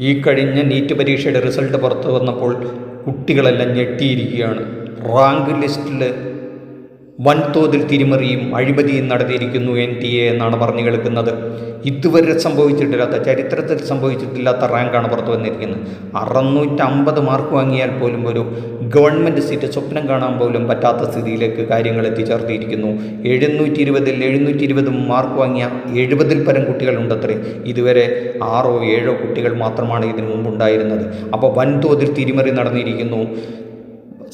ഈ കഴിഞ്ഞ നീറ്റ് പരീക്ഷയുടെ റിസൾട്ട് പുറത്തു വന്നപ്പോൾ കുട്ടികളെല്ലാം ഞെട്ടിയിരിക്കുകയാണ്. റാങ്ക് ലിസ്റ്റിൽ വൻതോതിൽ തിരിമറിയും അഴിമതിയും നടത്തിയിരിക്കുന്നു എൻ ടി എ എന്നാണ് പറഞ്ഞു കേൾക്കുന്നത്. ഇതുവരെ സംഭവിച്ചിട്ടില്ലാത്ത ചരിത്രത്തിൽ സംഭവിച്ചിട്ടില്ലാത്ത റാങ്കാണ് പുറത്തു വന്നിരിക്കുന്നത്. അറുന്നൂറ്റമ്പത് മാർക്ക് വാങ്ങിയാൽ പോലും ഒരു ഗവൺമെന്റ് സീറ്റ് സ്വപ്നം കാണാൻ പോലും പറ്റാത്ത സ്ഥിതിയിലേക്ക് കാര്യങ്ങൾ എത്തിച്ചേർത്തിയിരിക്കുന്നു എഴുന്നൂറ്റി ഇരുപതിൽ എഴുന്നൂറ്റി ഇരുപത് മാർക്ക് വാങ്ങിയ എഴുപതിൽ പരം കുട്ടികളുണ്ടത്രേ. ഇതുവരെ ആറോ ഏഴോ കുട്ടികൾ മാത്രമാണ് ഇതിനു മുമ്പുണ്ടായിരുന്നത്. അപ്പോൾ വൻതോതിൽ തിരിമറി നടന്നിരിക്കുന്നു.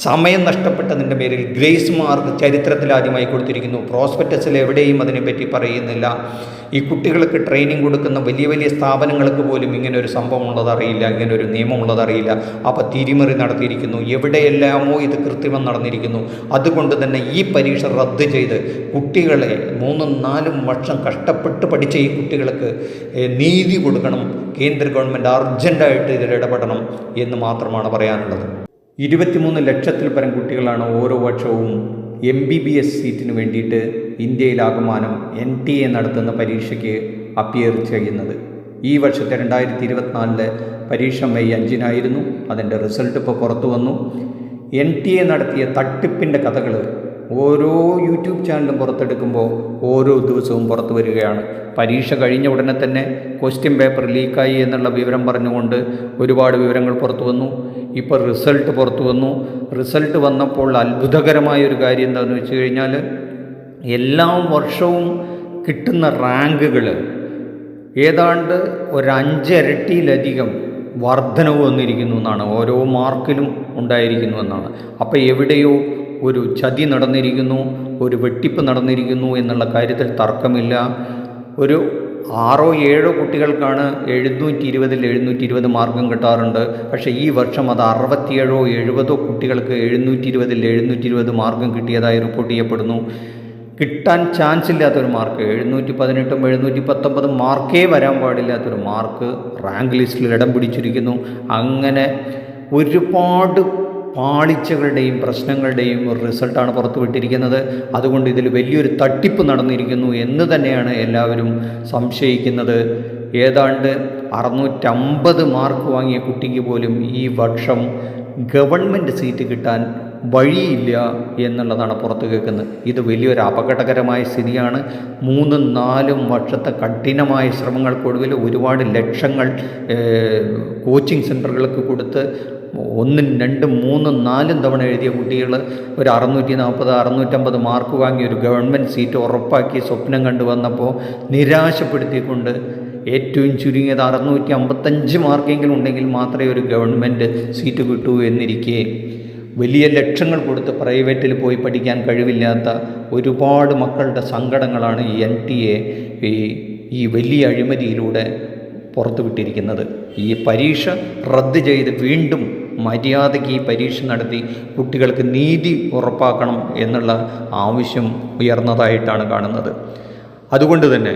സമയം നഷ്ടപ്പെട്ടതിന്റെ പേരിൽ ഗ്രേസ് മാർക്ക് ചരിത്രത്തിൽ ആദ്യമായി കൊടുത്തിരിക്കുന്നു. പ്രോസ്പെക്ടസിൽ എവിടെയും അതിനെപ്പറ്റി പറയുന്നില്ല. ഈ കുട്ടികൾക്ക് ട്രെയിനിങ് കൊടുക്കുന്ന വലിയ വലിയ സ്ഥാപനങ്ങൾക്ക് പോലും ഇങ്ങനെ ഒരു സംഭവം ഉള്ളതറിയില്ല ഇങ്ങനെ ഒരു നിയമം ഉള്ളതറിയില്ല അപ്പോൾ തിരിമറി നടത്തിയിരിക്കുന്നു. എവിടെയെല്ലാമോ ഇത് കൃത്രിമം നടന്നിരിക്കുന്നു. അതുകൊണ്ട് തന്നെ ഈ പരീക്ഷ റദ്ദ് ചെയ്ത് കുട്ടികളെ മൂന്നും നാലും വർഷം കഷ്ടപ്പെട്ട് പഠിച്ച ഈ കുട്ടികൾക്ക് നീതി കൊടുക്കണം. കേന്ദ്ര ഗവൺമെന്റ് അർജന്റായിട്ട് ഇതിൽ ഇടപെടണം എന്ന് മാത്രമാണ് പറയാനുള്ളത്. ഇരുപത്തിമൂന്ന് ലക്ഷത്തിൽ പരം കുട്ടികളാണ് ഓരോ വർഷവും എം ബി ബി എസ് സീറ്റിന് വേണ്ടിയിട്ട് ഇന്ത്യയിലാകമാനം എൻ ടി എ നടത്തുന്ന പരീക്ഷയ്ക്ക് അപ്പിയർ ചെയ്യുന്നത്. ഈ വർഷത്തെ രണ്ടായിരത്തി ഇരുപത്തിനാലിലെ പരീക്ഷ മെയ് അഞ്ചിനായിരുന്നു. അതിന്റെ റിസൾട്ട് ഇപ്പോൾ പുറത്തു വന്നു. എൻ ടി എ നടത്തിയ തട്ടിപ്പിന്റെ കഥകൾ ഓരോ യൂട്യൂബ് ചാനലും പുറത്തെടുക്കുമ്പോൾ ഓരോ ദിവസവും പുറത്തു വരികയാണ്. പരീക്ഷ കഴിഞ്ഞ ഉടനെ തന്നെ ക്വസ്റ്റ്യൻ പേപ്പർ ലീക്കായി എന്നുള്ള വിവരം പറഞ്ഞുകൊണ്ട് ഒരുപാട് വിവരങ്ങൾ പുറത്തു വന്നു. ഇപ്പോൾ റിസൾട്ട് പുറത്തു വന്നു. റിസൾട്ട് വന്നപ്പോൾ അത്ഭുതകരമായ ഒരു കാര്യം എന്താണെന്ന് വെച്ച് കഴിഞ്ഞാൽ എല്ലാ വർഷവും കിട്ടുന്ന റാങ്കുകൾ ഏതാണ്ട് ഒരഞ്ചരട്ടിയിലധികം വർധനവ് വന്നിരിക്കുന്നു എന്നാണ്. ഓരോ മാർക്കിലും ഉണ്ടായിരിക്കുന്നു എന്നാണ്. അപ്പോൾ എവിടെയോ ഒരു ചതി നടന്നിരിക്കുന്നു ഒരു വെട്ടിപ്പ് നടന്നിരിക്കുന്നു എന്നുള്ള കാര്യത്തിൽ തർക്കമില്ല. ഒരു ആറോ ഏഴോ കുട്ടികൾക്കാണ് എഴുന്നൂറ്റി ഇരുപതിൽ എഴുന്നൂറ്റി ഇരുപത് മാർക്കും കിട്ടാറുണ്ട്. പക്ഷേ ഈ വർഷം അത് അറുപത്തിയേഴോ എഴുപതോ കുട്ടികൾക്ക് എഴുന്നൂറ്റി ഇരുപതിൽ എഴുന്നൂറ്റി ഇരുപത് മാർക്കും കിട്ടിയതായി റിപ്പോർട്ട് ചെയ്യപ്പെടുന്നു. കിട്ടാൻ ചാൻസ് ഇല്ലാത്തൊരു മാർക്ക് എഴുന്നൂറ്റി പതിനെട്ടും എഴുന്നൂറ്റി പത്തൊമ്പതും മാർക്കേ വരാൻ പാടില്ലാത്തൊരു മാർക്ക് റാങ്ക് ലിസ്റ്റിൽ ഇടം പിടിച്ചിരിക്കുന്നു. അങ്ങനെ ഒരുപാട് പാളിച്ചകളുടെയും പ്രശ്നങ്ങളുടെയും ഒരു റിസൾട്ടാണ് പുറത്തുവിട്ടിരിക്കുന്നത് അതുകൊണ്ട് ഇതിൽ വലിയൊരു തട്ടിപ്പ് നടന്നിരിക്കുന്നു എന്ന് തന്നെയാണ് എല്ലാവരും സംശയിക്കുന്നത്. ഏതാണ്ട് അറുന്നൂറ്റമ്പത് മാർക്ക് വാങ്ങിയ കുട്ടിക്ക് പോലും ഈ വർഷം ഗവൺമെന്റ് സീറ്റ് കിട്ടാൻ വഴിയില്ല എന്നുള്ളതാണ് പുറത്തു കേൾക്കുന്നത്. ഇത് വലിയൊരു അപകടകരമായ സ്ഥിതിയാണ്. മൂന്നും നാലും വർഷത്തെ കഠിനമായ ശ്രമങ്ങൾക്കൊടുവിൽ ഒരുപാട് ലക്ഷങ്ങൾ കോച്ചിങ് സെന്ററുകൾക്ക് കൊടുത്ത് ഒന്നും രണ്ടും മൂന്നും നാലും തവണ എഴുതിയ കുട്ടികൾ ഒരു അറുന്നൂറ്റി നാൽപ്പത് അറുന്നൂറ്റമ്പത് മാർക്ക് വാങ്ങി ഒരു ഗവൺമെന്റ് സീറ്റ് ഉറപ്പാക്കി സ്വപ്നം കണ്ടു വന്നപ്പോൾ നിരാശപ്പെടുത്തിക്കൊണ്ട് ഏറ്റവും ചുരുങ്ങിയത് അറുന്നൂറ്റി അമ്പത്തഞ്ച് മാർക്കെങ്കിലും ഉണ്ടെങ്കിൽ മാത്രമേ ഒരു ഗവൺമെന്റ് സീറ്റ് കിട്ടൂ എന്നിരിക്കെ വലിയ ലക്ഷങ്ങൾ കൊടുത്ത് പ്രൈവറ്റിൽ പോയി പഠിക്കാൻ കഴിവില്ലാത്ത ഒരുപാട് മക്കളുടെ സങ്കടങ്ങളാണ് ഈ എൻ ടി എ ഈ വലിയ അഴിമതിയിലൂടെ പുറത്തുവിട്ടിരിക്കുന്നത്. ഈ പരീക്ഷ റദ്ദ് ചെയ്ത് വീണ്ടും മര്യാദയ്ക്ക് ഈ പരീക്ഷ നടത്തി കുട്ടികൾക്ക് നീതി ഉറപ്പാക്കണം എന്നുള്ള ആവശ്യം ഉയർന്നതായിട്ടാണ് കാണുന്നത്. അതുകൊണ്ട് തന്നെ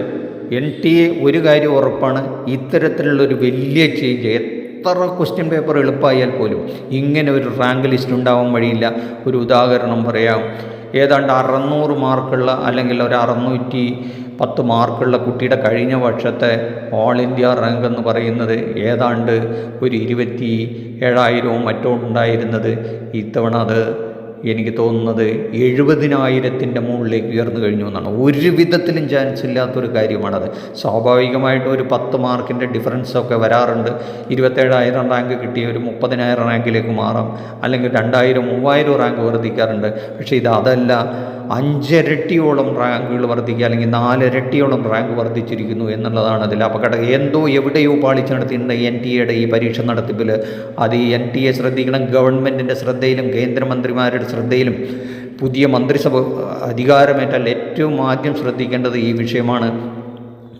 എൻ ടി എ ഒരു കാര്യം ഉറപ്പാണ് ഇത്തരത്തിലുള്ളൊരു വലിയ ചേഞ്ച് എത്ര ക്വസ്റ്റ്യൻ പേപ്പർ എളുപ്പമായാൽ പോലും ഇങ്ങനെ ഒരു റാങ്ക് ലിസ്റ്റ് ഉണ്ടാവാൻ വഴിയില്ല. ഒരു ഉദാഹരണം പറയാം. ഏതാണ്ട് അറുന്നൂറ് മാർക്കുള്ള അല്ലെങ്കിൽ ഒരു അറുന്നൂറ്റി പത്ത് മാർക്കുള്ള കുട്ടിയുടെ കഴിഞ്ഞ വർഷത്തെ ഓൾ ഇന്ത്യ റാങ്ക് എന്ന് പറയുന്നത് ഏതാണ്ട് ഒരു ഇരുപത്തി ഏഴായിരവും മറ്റോ ഉണ്ടായിരുന്നത്. ഇത്തവണ അത് എനിക്ക് തോന്നുന്നത് എഴുപതിനായിരത്തിന്റെ മുകളിലേക്ക് ഉയർന്നു കഴിഞ്ഞു എന്നാണ്. ഒരു വിധത്തിലും ചാൻസ് ഇല്ലാത്തൊരു കാര്യമാണത്. സ്വാഭാവികമായിട്ട് ഒരു പത്ത് മാർക്കിന്റെ ഡിഫറൻസൊക്കെ വരാറുണ്ട്. ഇരുപത്തേഴായിരം റാങ്ക് കിട്ടിയ ഒരു മുപ്പതിനായിരം റാങ്കിലേക്ക് മാറാം. അല്ലെങ്കിൽ രണ്ടായിരം മൂവായിരം റാങ്ക് വർദ്ധിക്കാറുണ്ട്. പക്ഷേ ഇത് അതല്ല. അഞ്ചിരട്ടിയോളം റാങ്കുകൾ വർദ്ധിക്കുക അല്ലെങ്കിൽ നാലിരട്ടിയോളം റാങ്ക് വർദ്ധിച്ചിരിക്കുന്നു എന്നുള്ളതാണ് അതിൽ അപകടം. എന്തോ എവിടെയോ പാളിച്ചു നടത്തിയിട്ടുണ്ട് എൻ ടി എയുടെ ഈ പരീക്ഷ നടത്തിപ്പിൽ അത് ഈ എൻ ടി എ ശ്രദ്ധിക്കണം. ഗവൺമെന്റിന്റെ ശ്രദ്ധയിലും കേന്ദ്രമന്ത്രിമാരുടെ ശ്രദ്ധയിലും പുതിയ മന്ത്രിസഭ അധികാരമേറ്റാൽ ഏറ്റവും ആദ്യം ശ്രദ്ധിക്കേണ്ടത് ഈ വിഷയമാണ്.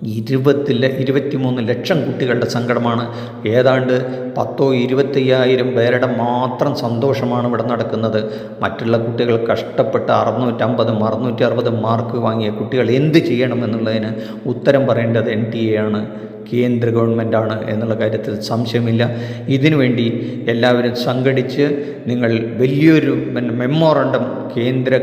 ഇരുപത്തില ഇരുപത്തിമൂന്ന് ലക്ഷം കുട്ടികളുടെ സങ്കടമാണ്. ഏതാണ്ട് പത്തോ ഇരുപത്തയ്യായിരം പേരുടെ മാത്രം സന്തോഷമാണ് ഇവിടെ നടക്കുന്നത്. മറ്റുള്ള കുട്ടികൾ കഷ്ടപ്പെട്ട് അറുന്നൂറ്റമ്പത് അറുന്നൂറ്റി അറുപത് മാർക്ക് വാങ്ങിയ കുട്ടികൾ എന്ത് ചെയ്യണമെന്നുള്ളതിന് ഉത്തരം പറയേണ്ടത് എൻ ടി എ ആണ്. കേന്ദ്ര ഗവൺമെന്റാണ് എന്നുള്ള കാര്യത്തിൽ സംശയമില്ല. ഇതിനുവേണ്ടി എല്ലാവരും സംഘടിച്ച് നിങ്ങൾ വലിയൊരു മെമ്മോറണ്ടം കേന്ദ്ര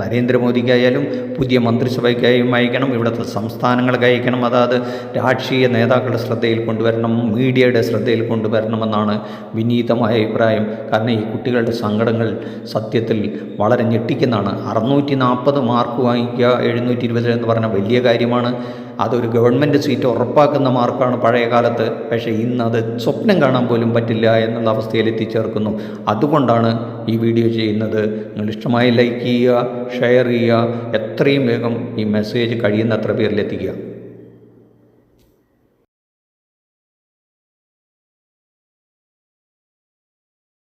നരേന്ദ്രമോദിക്കായാലും പുതിയ മന്ത്രിസഭയ്ക്കായും അയക്കണം ഇവിടുത്തെ സംസ്ഥാനങ്ങൾക്ക് അയക്കണം അതാത് രാഷ്ട്രീയ നേതാക്കളുടെ ശ്രദ്ധയിൽ കൊണ്ടുവരണം മീഡിയയുടെ ശ്രദ്ധയിൽ കൊണ്ടുവരണമെന്നാണ് വിനീതമായ അഭിപ്രായം. കാരണം ഈ കുട്ടികളുടെ സങ്കടങ്ങൾ സത്യത്തിൽ വളരെ ഞെട്ടിക്കുന്നതാണ്. അറുന്നൂറ്റി നാൽപ്പത് മാർക്ക് വാങ്ങിക്കുക എഴുന്നൂറ്റി ഇരുപത് എന്ന് പറഞ്ഞ വലിയ കാര്യമാണ്. അതൊരു ഗവൺമെന്റ് സീറ്റ് ഉറപ്പാക്കുന്ന മാർക്കാണ് പഴയ കാലത്ത് പക്ഷേ ഇന്ന് അത് സ്വപ്നം കാണാൻ പോലും പറ്റില്ല എന്നുള്ള അവസ്ഥയിൽ എത്തിച്ചേർക്കുന്നു. അതുകൊണ്ടാണ് ഈ വീഡിയോ ചെയ്യുന്നത്. നിങ്ങൾ ഇഷ്ടമായി ലൈക്ക് ചെയ്യുക ഷെയർ ചെയ്യുക എത്രയും വേഗം ഈ മെസ്സേജ് കഴിയുന്നത്ര പേരിലെത്തിക്കുക.